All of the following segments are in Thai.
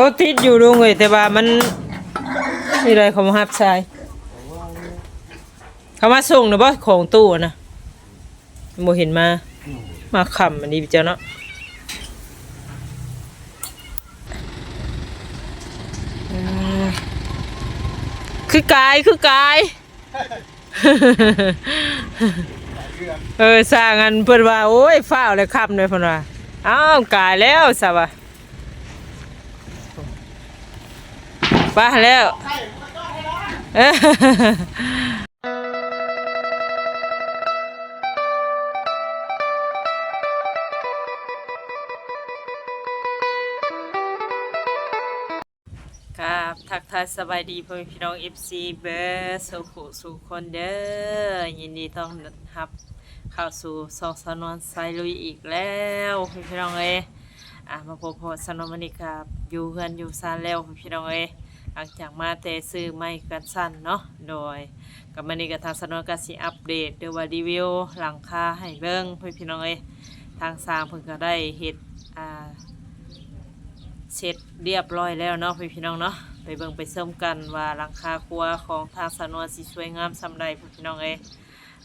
เขาติดอยู่ลุงเอ้ยแต่ว่ามันมีอะไรเขามาหับชายเขามาส่งนะบ่ของตู้นะโมเห็นมา มาขำอันนี้เจ้าเนาะคือกายคือกาย เออสร้างอันเพิ่นว่า โอ้ยฟ้าวเลยคำเลยเพิ่นว่าอ้าวกายแล้วซะว่า ป้าแล้วครับทักทายสบายดีพ่อพี่น้อง FC เบสสุขสุขคนเด้อยินดีต้อนรับเข้าสู่ซองสนวนไซลุยอีกแล้วพ่อแม่พี่น้องเอ้อะมาพบพอสนวนมันนี่ครับอยู่เฮือนอยู่ซานแล้วพ่อแม่พี่น้องเอ้ หลังจากมาแต่ซื้อไม้กันสั้นเนาะโดยกับมันนี่กับทางสนวนก็สิอัปเดตเดี๋ยวว่ารีวิวหลังคาให้เบิ่งพ่อแม่พี่น้องเอ้ทางสร้างเพิ่นก็ได้เฮ็ดอ่าเสร็จเรียบร้อยแล้วเนาะพี่พี่น้องเนาะไปเบิ่งไปเสริมกันว่าหลังคาครัวของทางสนวนสิสวยงามสำใดพี่พี่น้องเอ้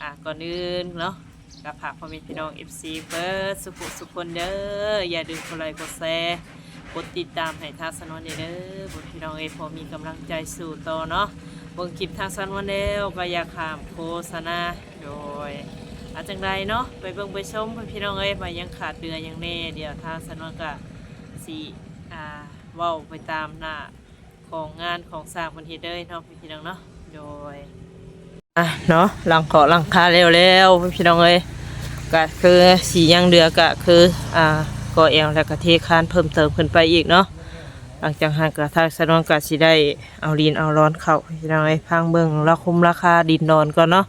อะก่อนอื่นเนาะกับฝากพ่อแม่พี่น้อง FC เบิร์ดสุขุสุขคนเด้ออย่าลืมกดไลค์กดแชร์ กดติดตามให้ทางสนวนเด้อพี่พี่น้องเอพอมีกำลังใจสู่ต่อเนาะเบิ่งคลิปทางสนวนแล้วก็อย่าขามโฆษณาโดยอาจังใดเนาะไปเบิ่งไปชมพี่น้องเอ้ยมายังขาดเดือยังแน่เดี๋ยวทางสนวนก็สีอ่าว้าไปตามหน้าของงานของสร้างพันเฮ็ดเลยเนาะพี่น้องเนาะโดยอะเนาะหลังขอหลังคาแล้วแล้วพี่น้องเอ้ยก็คือสียังเดือก็คืออ่า ก่อแอวแล้วก็เทคานเพิ่มเติมขึ้นไปอีกเนาะหลังจากหันกระทางสนองก็สิได้เอาดินเอาร้อนเข้าพี่น้องเอ้พังเบิ่งราคุมราคาดินดอนก่อนเนาะ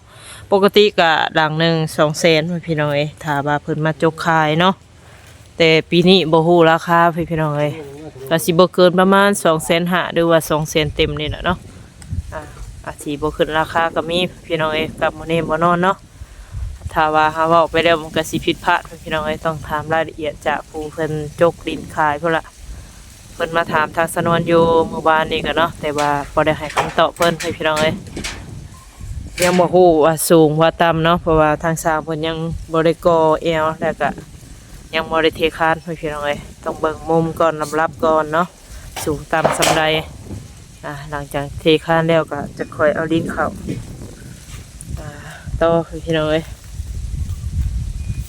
ปกติก็ดังหนึ่งสองแสนพี่น้องเอ้ยถ้าว่าเพิ่นมาจกขายเนาะแต่ปีนี้บ่ฮู้ราคาพี่พี่น้องเอ้ยก็สิบ่เกินประมาณ2,500หรือว่า200,000เต็มนี่แหละเนาะอ่าจสิบ่ขึ้นราคาก็มีพี่น้องเอ้ยกับมื้อนี้บ่นอนเนาะ ถ้าว่าหาเว้าไปแล้วมันก็สิผิดพลาดพี่น้องเอ้ยต้องถามรายละเอียดจากผู้เพิ่นจกดินขายพุ่นละเพิ่นมาถามทางสนวนอยู่เมื่อวานนี้ก็เนาะแต่ว่าบ่ได้ให้คำตอบเพิ่นให้พี่น้องเอ้ยยังบ่ฮู้ว่าสูงว่าต่ำเนาะเพราะว่าทางสร้างเพิ่นยังบ่ได้ก่อแอวแล้วก็ยังบริเทคานพี่น้องเอ้ยต้องเบิ่งมุมก่อนลำรับก่อนเนาะสูงต่ำสำใดอ่าหลังจากเทคานแล้วก็จะคอยเอาลิ้นเข้าอ่าต่อพี่น้องเอ้ย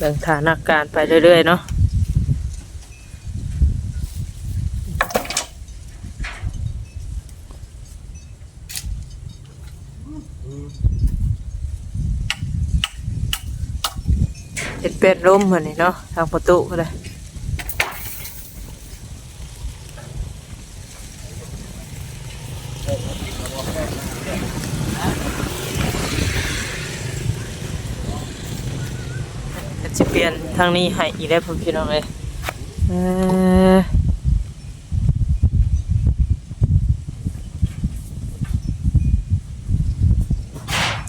บิ่งฐานาการไปเรื่อยๆเนาะเจ็ดเป็ดร่มเหมือนนี่เนาะทางประตูก็ได้จะเปลี่ยน ทางนี้ให้อีกแล้วผมพี่น้องเลยเอ่อ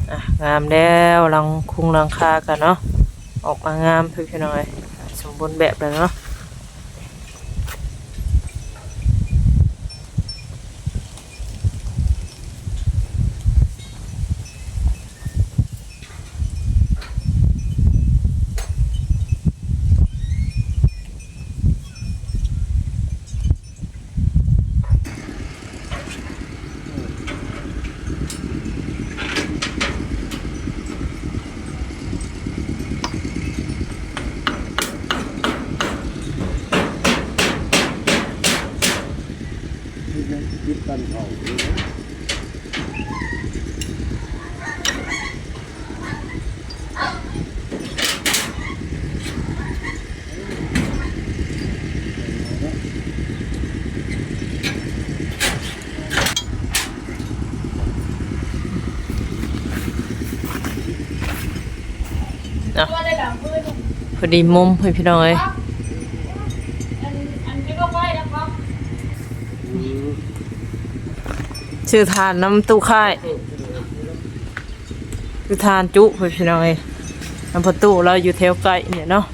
อะงามแล้วหลังคุงหลังคากันเนาะออกมางามพี่พี่น้องเลยสมบูรณ์แบบเลยเนาะ อดีมุมพี่พี่น้อยชื่อทานน้ำตู้ค่ายคือทานจุพี่พี่น้อยน้ำประตูเราอยู่แถวไกลเนี่ยเนาะ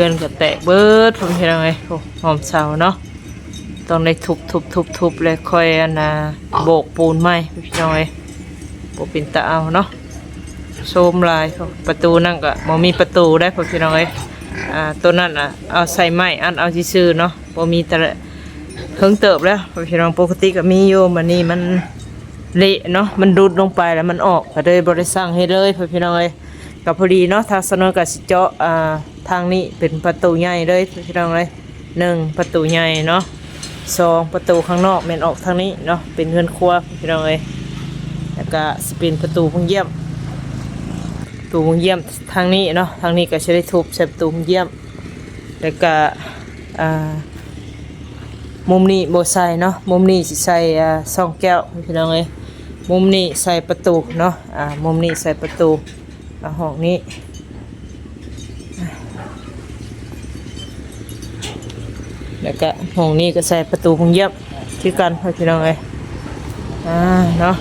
พื่อนก็แตกเบิดผมเห็นยังไงโอ้หอมเสาเนาะต้องได้ทุบทุบทุบทุบเลยค่อยอันน่ะโบกปูนไหมพี่น้องเอ้ยโบเป็นตาเอาเนาะโซมลายโอ้ประตูนั่นก็บ่มีประตูได้ผมพี่น้องเอ้ยอ่าตัวนั้นอะเอาใส่ไม้อันเอาซื่อเนาะบ่มีแต่เพิ่งเติบแล้วพี่น้องปกติก็มีอยู่มันนี่มันเละเนาะมันดุดลงไปแล้วมันออกก็เลยบ่ได้สร้างให้เลยพี่น้องเอ้ย กับพอดีเนาะทางสนนกับสิเจาะอ่าทางนี้เป็นประตูใหญ่เลยพี่น้องเลยหนึ่งประตูใหญ่เนาะสองประตูข้างนอกแม่นออกทางนี้เนาะเป็นเฮือนครัวพี่น้องเลยแล้วก็สเป็นประตูห้องเยี่ยมประตูห้องเยี่ยมทางนี้เนาะทางนี้ก็จะได้ทุบใส่ประตูห้องเยี่ยมแล้วก็อ่ามุมนี้โบใส่เนาะมุมนี้ใส่อ่าซองแก้วพี่น้องเลยมุมนี้ใส่ประตูเนาะอ่ามุมนี้ใส่ประตู อะห้องนี้แล้วก็ห้องนี้ก็ใส่ประตูพงเยียบที่กันให้พี่น้องเอ้ยอ่าเนาะ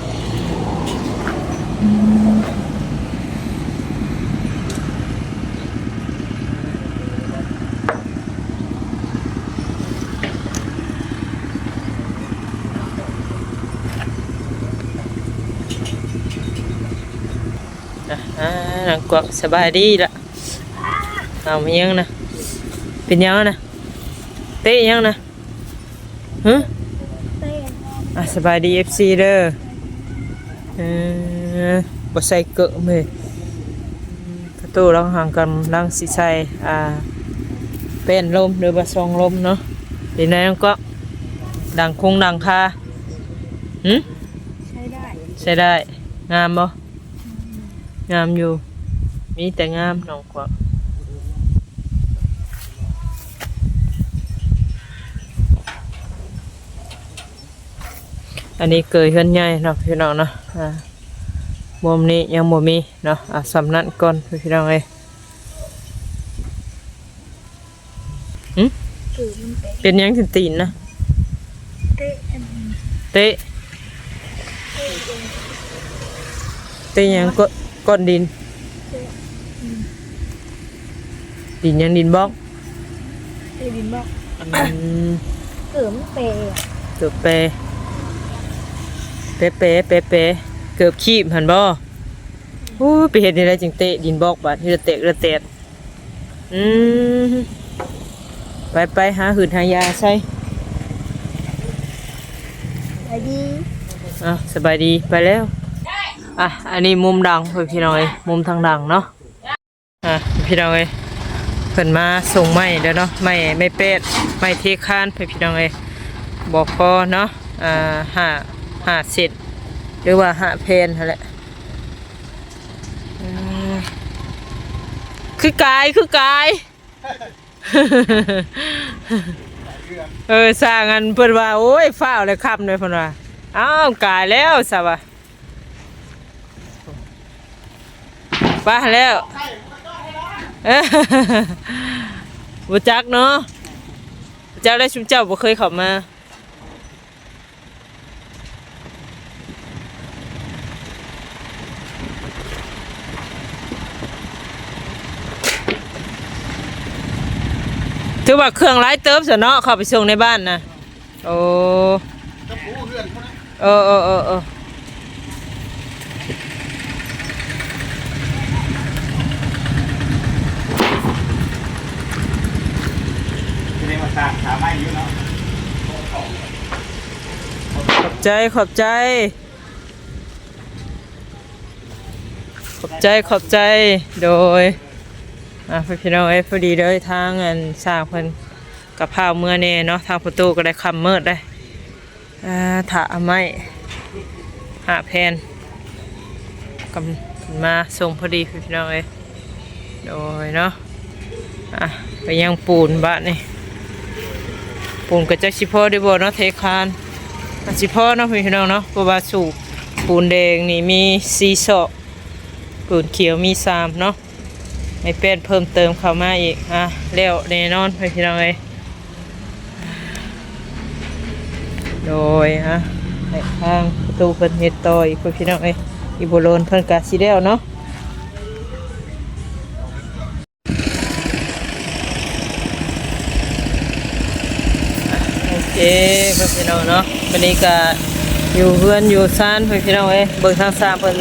อะอ่านังกวักสบายดีละเอามายังนะเป็นยังนะเตะยังนะฮะเต้นอะสบายดีเอฟซีเด้อเออบ่ใส่เกอะเมยประตูลังห่างกันลังสิใส่อ่าเป็นลมหรือว่าซองลมเนาะเป็นไงน้องก็ดังคงดังคาหึใช้ได้ใช้ได้งามบ่ งามอยู่ มีแต่งามน้องกว่าอันนี้เกยเฮือนใหญ่เนาะพี่น้องเนาะอ่ามุมนี้ยังบ่มีเนาะอะสำนักก่อนพี่น้องเอ้ยหึคือมันเตะเป็นหยังถึงตีนนะ เตะอันเตะ เตะหยังก็ ก้อนดิน ดินหยังดินบล็อกเตะดินบอกอืมเกิดมันเตะเกือบเปเปเปเปเปเกือบขีบหันบ่โอ้ไปเห็นอะไรจึงเตะดินบล็อกบาดที่จะเตะระเตะอืมไปไปหาหืดหายาใส่ไอ้ดี อะสบายดีไปแล้ว อะ อันนี้มุมดังเพื่อพี่น้อยมุมทางดังเนาะ อะพี่น้อยเพิ่นมาส่งไม้เด้อเนาะ ไม้ไม่เป็ด ไม้เทคานเพื่อพี่น้องเอ้ยบอกพอเนาะ อ่าห้าห้าเศษหรือว่าห้าเพนแหละคือกายคือกาย เออสร้างอันเพิ่นว่า โอ้ยฟ้าวเลยครับเลยเพิ่นว่า อ้าวกายแล้วซะว่า ป้าแล้วเอ้อบ่จักเนาะบ่จักได้ชุมเจ้าบ่เคยเข้ามาถือว่าเครื่องหลายเติบซะเนาะเข้าไปส่งในบ้านนะโอ้เออเออเออเออ จะได้มาสร้างขาไม้อยู่เนาะ ขอบ ใจขอบใจ ขอบใจขอบใจโดยอะพี่น้องเอ้พอดีเลยทางอันสร้างเพิ่นกับพร้าเมื่อนี่เนาะทางประตูก็ได้คำเมิดได้อ่าถาไม้หาแพนกำมาส่งพอดีพี่น้องเอ้โดยเนาะอะไปยังปูนบ้านนี่ปูนก็จะชิพอได้บ่เนาะเทคาน อาสิพ่อเนาะพี่น้องเนาะเพราะว่าสูบปูนแดงนี่มีสี่ศอกปูนเขียวมีสามเนาะไม่เป็นเพิ่มเติมเข้ามาอีกอะแล้วแน่นอนพี่น้องเอ้ยโดยฮะทางประตูเพิ่นเฮ็ดต่ออีกพี่น้องเอ้ยอีโบโลนเพิ่นกะสิแล้วเนาะ เอ๊เพื่อนพี่น้องเนาะวันนี้ก็อยู่เฮือนอยู่ซานเพื่อนพี่น้องเอ้เบิ่งทางซานเพิ่น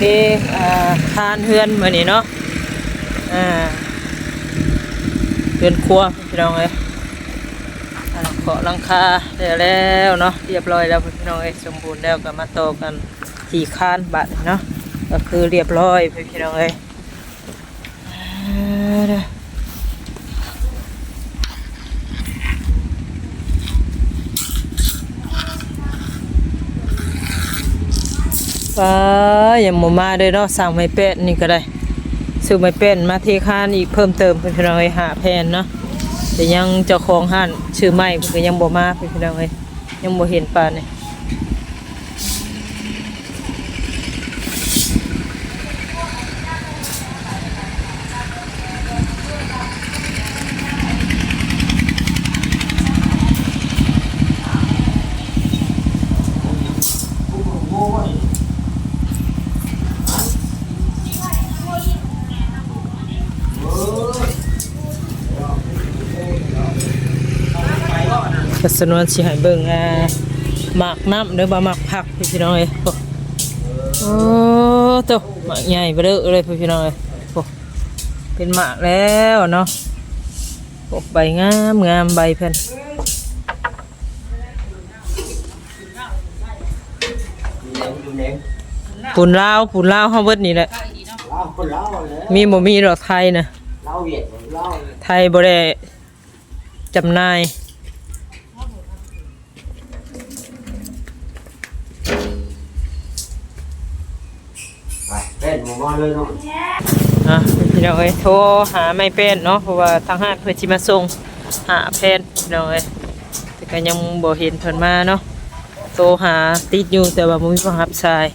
ที่อ่าทานเฮือนมื้อนี้เนาะอ่าเฮือนครัวเพื่อนพี่น้องเอ้เกาะหลังคาได้แล้วเนาะเรียบร้อยแล้วเพื่อนพี่น้องเอ้สมบูรณ์แล้วก็มาต่อกันที่คานบัดเนาะก็คือเรียบร้อยเพื่อนพี่น้องเอ้ ออฟ้าอย่าหมมาเด้อเนาะสั่งไม้เป็ดนี่ก็ได้ซื้อไม้เป็ดมาเทคานอีกเพิ่มเติมเพิ่นพี่น้องเอ้หาแพนเนาะแต่ยังเจ้าของห้านชื่อไม้เพิ่นก็ยังบ่มาเพิ่นพี่น้องเอ้ยยังบ่เห็นปานนี่ก็ สนวนสิให้เบิ่งอ่าหมากน้ำเด้อบ่หมากผักพี่พี่น้องเอ้ยโอ้โอ้โตหมากใหญ่เบ้อเด้อเลยพี่พี่น้องเอ้ยโอ้เป็นหมากแล้วเนาะโอ้ใบงามงามใบเพิ่นดูเน้งปุ่นลาวปุ่นลาวเฮาเบิดนี่แหละมีบ่มีดอกไทยนะไทยบ่ได้จำหน่าย เป็นเลยเนาะอะพี่น้องเอ้ยโทรหาไม่เป็นเนาะเพราะว่าทางห้างเพิ่นสิมาส่งหาแพนพี่น้องเอ้ยแต่ก็ยังบ่เห็นเพิ่นมาเนาะโทรหาติดอยู่แต่ว่าบ่มีผู้รับสาย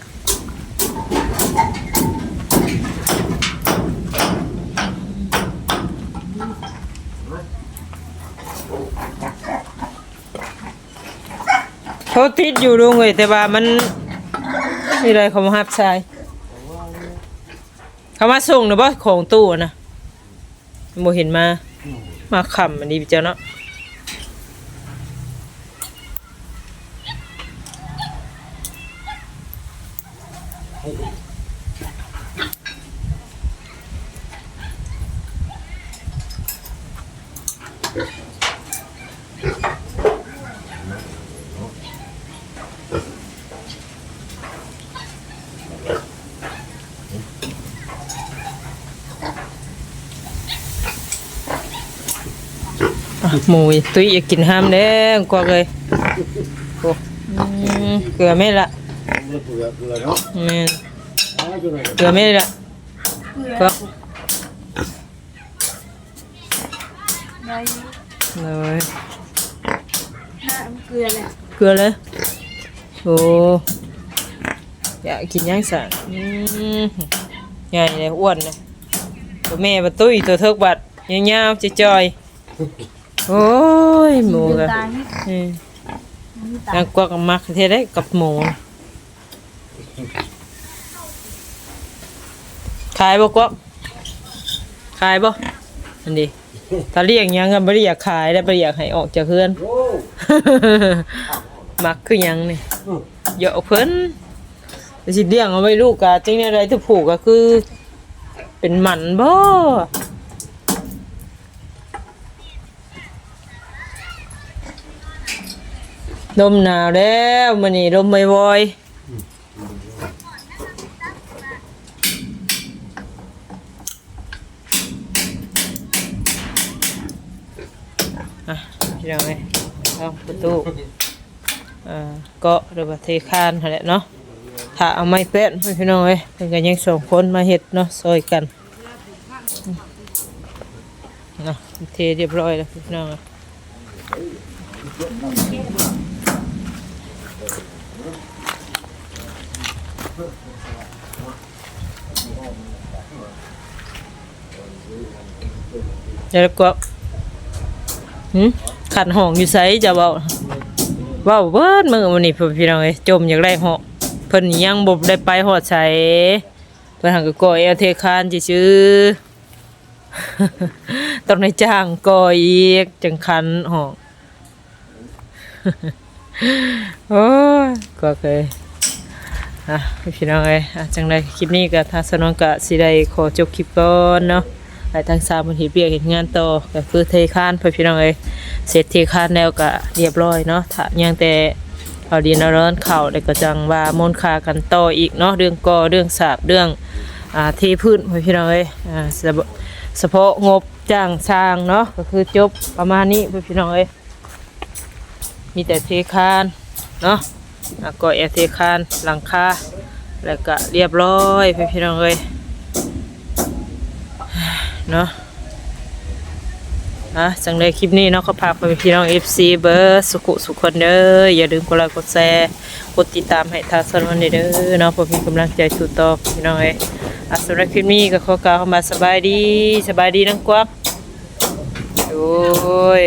โทรติดอยู่ลุงเอ้ยแต่ว่ามันมีอะไรเขามารับสาย เขามาส่งหรือบ่ของตู้นะโมเห็นมามาขำอันนี้พี่เจ้าเนาะ หมูอีตุ้ยอยากกินห้ามแดงกว่าเลยโอ้อืมเกลือไม่ละเกลือเกลือเนาะแม่นเอาอยู่ไหนเกลือไม่ละก็ได้เลยน้ำเกลือแหละเกลือเลยโอ้อยากกินย่างสันอืมใหญ่เลยอ้วนเลยตัวแม่ประตุ้ยตัวเทิกบัดยาวๆจอยๆ โอ้ยหมูกันตายนี่อืมนี่ตายนางกวักมักเทได้กับหมูขายบ่กวักขายบ่อันนี้ถ้าเรียกหยังก็บ่ได้อยากขายได้บ่ได้อยากให้ออกจากเฮือนโอ้มักคือหยังนี่เยอะเพิ่นแต่สิเลี้ยงเอาไว้ลูกกะจังได๋ไรที่ผูกก็คือ เป็นหมันบ่ ลมหนาวแล้วมื้อนี้ลมไม่วอยอะพี่น้องเอ้อาประตูอ่าเกาะหรือว่าเทคานนั่นแหละเนาะถ้าเอาไม้แป้นพี่น้องเอ้ยเพิ่นก็ยังสองคนมาเฮ็ดเนาะซอยกันเนาะเทเรียบร้อยแล้วพี่น้องเอ้ย แล้วก็หืมขัดห้องอยู่ไสจะเว้าเว้าเบิดมือวันนี้พี่น้องเอ้ยจมอยากได้หาะเพิ่นยังบ่ได้ไปฮอดไสเพิ่นหังก็ก่อเอลเทคานซื่อต้องได้จ้างก่ออีกจังคันหาะ โอ้ยก็เคยอะพี่น้องเอ้ยอะจังไดคลิปนี้ก็ทางสนองก็สิได้ขอจบคลิปก่อนเนาะให้ทางสามเพิ่นเฮ็ดเวียกเฮ็ดงานต่อก็คือเทคานไปพี่น้องเอ้ยเสร็จเทคานแล้วก็เรียบร้อยเนาะถ้ายังแต่เอาดินาร้อนเข้าแล้วก็จังว่ามนคากันต่ออีกเนาะเรื่องก่อเรื่องสาบเรื่องอ่าเทพื้นไปพี่น้องเอ้ยอ่าเฉพาะเฉพาะงบจ้างสร้างเนาะก็คือจบประมาณนี้ไปพี่น้องเอ้ย มีแต่เทคานเนาะก็แอร์เทคานหลังคาแล้วก็เรียบร้อยพี่พี่น้องเอ้ยเนาะอะจังเลยคลิปนี้เนาะก็พาไปพี่น้อง FC เบอร์สุขุสุขคนเด้ออย่าลืมกดไลค์กดแชร์กดติดตามให้ทางสนวนเด้อเนาะเพื่อเป็นกำลังใจสู่ต่อพี่น้องเอ้อะสำหรับคลิปนี้ก็ขอกล่าวคำว่าสบายดีสบายดีนังกวักโอ้ย